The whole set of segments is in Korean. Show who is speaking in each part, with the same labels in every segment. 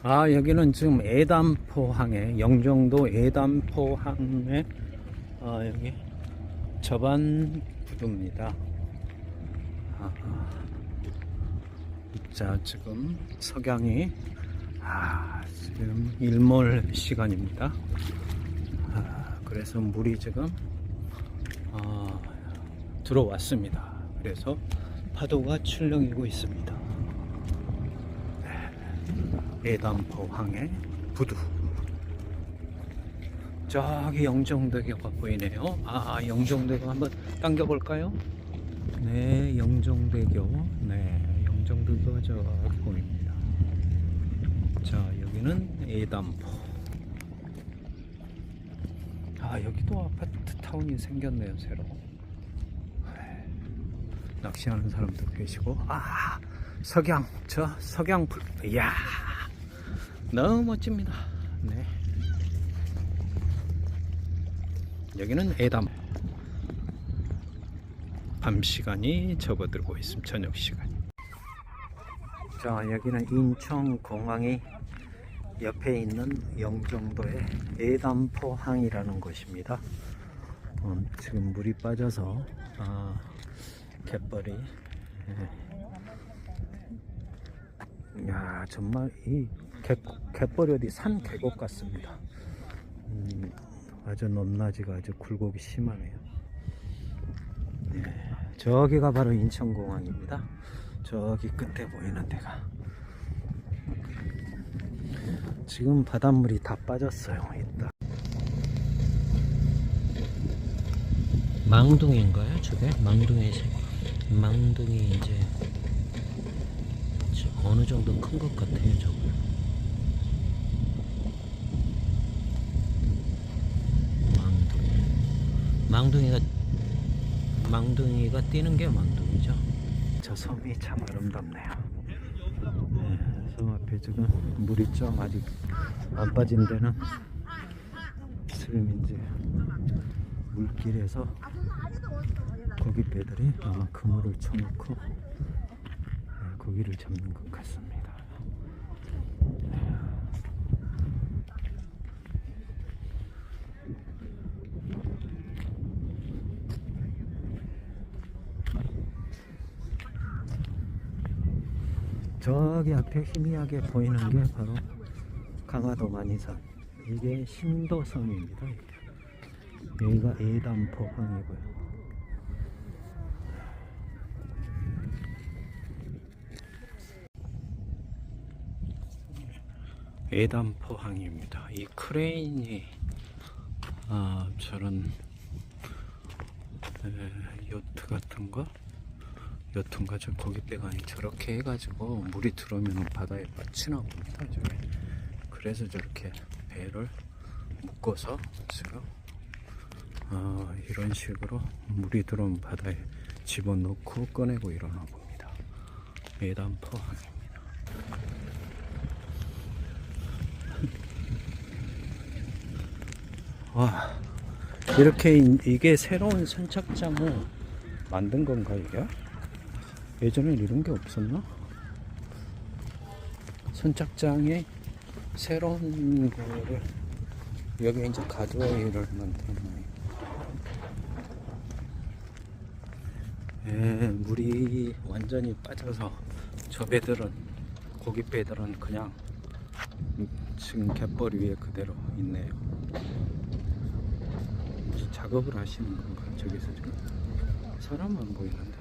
Speaker 1: 아 여기는 지금 애담포항에 영종도 애담포항에 아 여기 저반 부두입니다. 아, 자 지금 석양이 아 지금 일몰 시간입니다. 아, 그래서 물이 지금 아, 들어왔습니다. 그래서 파도가 출렁이고 있습니다. 예담포항의 부두. 저기 영종대교가 보이네요. 아 영종대교 한번 당겨볼까요? 네 영종대교. 네 영종대교가 저기 보입니다. 자 여기는 예담포. 아 여기도 아파트 타운이 생겼네요 새로. 네. 낚시하는 사람도 계시고. 아 석양. 저 석양 불 이야 너무 멋집니다. 네. 여기는 애담. 밤 시간이 접어들고 있습니다. 저녁 시간. 자, 여기는 인천 공항이 옆에 있는 영종도의 애담포항이라는 곳입니다. 어, 지금 물이 빠져서 아, 갯벌이 예. 야 정말 이 갯, 갯벌이 어디 산 계곡 같습니다. 음, 아주 높낮이가 아주 굴곡이 심하네요. 네, 저기가 바로 인천공항입니다. 저기 끝에 보이는 데가. 지금 바닷물이 다 빠졌어요. 이따. 망둥인가요? 저게? 망둥이 망둥이 이제 어느 정도 큰 것 같아요, 저거. 망둥이가 망둥이가 뛰는 게 망둥이죠. 저 섬이 참 아름답네요. 네, 섬 앞에 지금 물이 좀 아직 안 빠진 데는 지금 이제 물길에서 고기 배들이 아마 그물을 쳐놓고 네, 고기를 잡는 것 같습니다. 저기 앞에 희미하게 보이는 게 바로 강화도 만이산 이게 신도섬입니다 여기가 예담포항이고요. 예담포항입니다. 이 크레인이 아 저런 에, 요트 같은 거 고깃배가 아니 저렇게 해가지고 물이 들어오면 바다에 빠치나 봅니다 저게. 그래서 저렇게 배를 묶어서 지금 어, 이런 식으로 물이 들어오면 바다에 집어넣고 꺼내고 이러나 봅니다. 예단포 항입니다. 와 이렇게 이- 이게 새로운 선착장을 만든 건가 이게? 예전엔 이런 게 없었나? 선착장에 새로운 거를 여기 이제 가드웨이를 만드는 예, 물이 완전히 빠져서 저 배들은 고기 배들은 그냥 지금 갯벌 위에 그대로 있네요. 작업을 하시는 건가? 저기서 지금 사람 안 보이는데.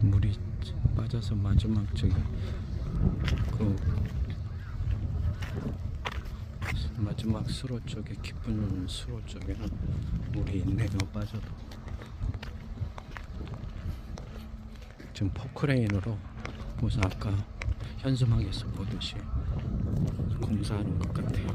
Speaker 1: 물이 빠져서 마지막 저기 그 마지막 수로 쪽에 깊은 수로 쪽에는 물이 있네요 빠져도 지금 포크레인으로 무슨 아까 현수막에서 보듯이 공사하는 것 같아요